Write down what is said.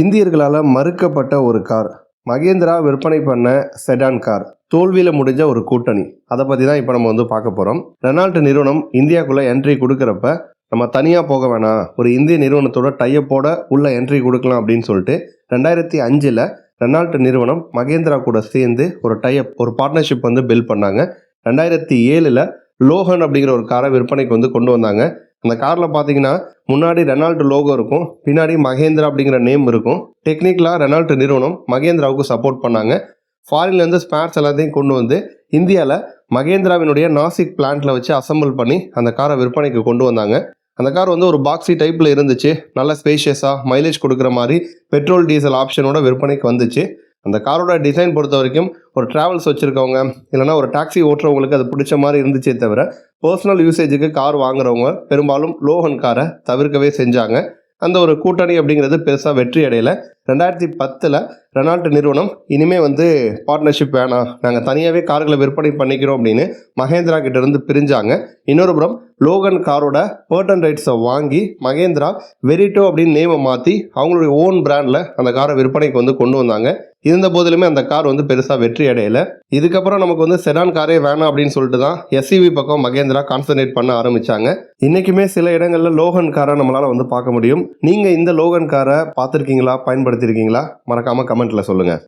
இந்தியர்களால் மறுக்கப்பட்ட ஒரு கார். மகேந்திரா விற்பனை பண்ண செடான் கார் தோல்வியில் முடிஞ்ச ஒரு கூட்டணி. அதை பற்றி தான் இப்போ நம்ம வந்து பார்க்க போகிறோம் ரெனால்ட் நிறுவனம் இந்தியாவுக்குள்ளே என்ட்ரி கொடுக்குறப்ப நம்ம தனியாக போக வேணாம். ஒரு இந்திய நிறுவனத்தோட டையப்போட உள்ள என்ட்ரி கொடுக்கலாம் அப்படின்னு சொல்லிட்டு ரெண்டாயிரத்தி அஞ்சில் ரெனால்ட் நிறுவனம் மகேந்திரா கூட சேர்ந்து ஒரு டைப் ஒரு பார்ட்னர்ஷிப் வந்து பில்ட் பண்ணாங்க. ரெண்டாயிரத்தி ஏழில் லோகன் அப்படிங்கிற ஒரு காரை விற்பனைக்கு வந்து கொண்டு வந்தாங்க. அந்த காரில் பார்த்தீங்கன்னா முன்னாடி ரெனால்ட் லோகோ இருக்கும். பின்னாடி மகேந்திரா அப்படிங்கிற நேம் இருக்கும். டெக்னிக்கலாக ரெனால்டு நிறுவனம் மகேந்திராவுக்கு சப்போர்ட் பண்ணாங்க. ஃபாரின்லேருந்து ஸ்பேர்ஸ் எல்லாத்தையும் கொண்டு வந்து இந்தியாவில் மகேந்திராவினுடைய நாசிக் பிளான்ட்டில் வச்சு அசெம்பிள் பண்ணி அந்த காரை விற்பனைக்கு கொண்டு வந்தாங்க. அந்த கார் வந்து ஒரு பாக்ஸி டைப்பில் இருந்துச்சு. நல்ல ஸ்பேஷியஸாக மைலேஜ் கொடுக்குற மாதிரி பெட்ரோல் டீசல் ஆப்ஷனோட விற்பனைக்கு வந்துச்சு. அந்த காரோட டிசைன் பொறுத்த வரைக்கும் ஒரு ட்ராவல்ஸ் வச்சுருக்கவங்க இல்லைனா ஒரு டாக்ஸி ஓட்டுறவங்களுக்கு அது பிடிச்ச மாதிரி இருந்துச்சே தவிர பர்சனல் யூசேஜுக்கு கார் வாங்குறவங்க பெரும்பாலும் லோகன் காரை தவிர்க்கவே செஞ்சாங்க. அந்த ஒரு கூட்டணி அப்படிங்கிறது பெருசாக வெற்றி அடையலை. ரெண்டாயிரத்தி பத்தில் ரெனால்ட் நிறுவனம் இனிமே வந்து பார்ட்னர்ஷிப் வேணாம் நாங்கள் தனியாகவே கார்களை விற்பனை பண்ணிக்கிறோம் அப்படின்னு மகேந்திரா கிட்டேருந்து பிரிஞ்சாங்க. இன்னொரு புறம் லோகன் காரோட பேர்டன் ரைட்ஸை வாங்கி மகேந்திரா வெரிட்டோ அப்படின்னு நேமை மாற்றி அவங்களுடைய ஓன் பிராண்டில் அந்த காரை விற்பனைக்கு வந்து கொண்டு வந்தாங்க. இருந்த போதிலுமே அந்த கார் வந்து பெருசாக வெற்றி அடையலை. இதுக்கப்புறம் நமக்கு வந்து செடான் காரே வேணாம் அப்படின்னு சொல்லிட்டு தான் எஸ்இவி பக்கம் மகேந்திரா கான்சன்ட்ரேட் பண்ண ஆரம்பித்தாங்க இன்றைக்குமே சில இடங்களில் லோகன் காரை நம்மளால் வந்து பார்க்க முடியும். நீங்கள் இந்த லோகன் காரை பார்த்துருக்கீங்களா? பயன்படுத்தியிருக்கீங்களா? மறக்காமல் கமெண்ட்டில் சொல்லுங்கள்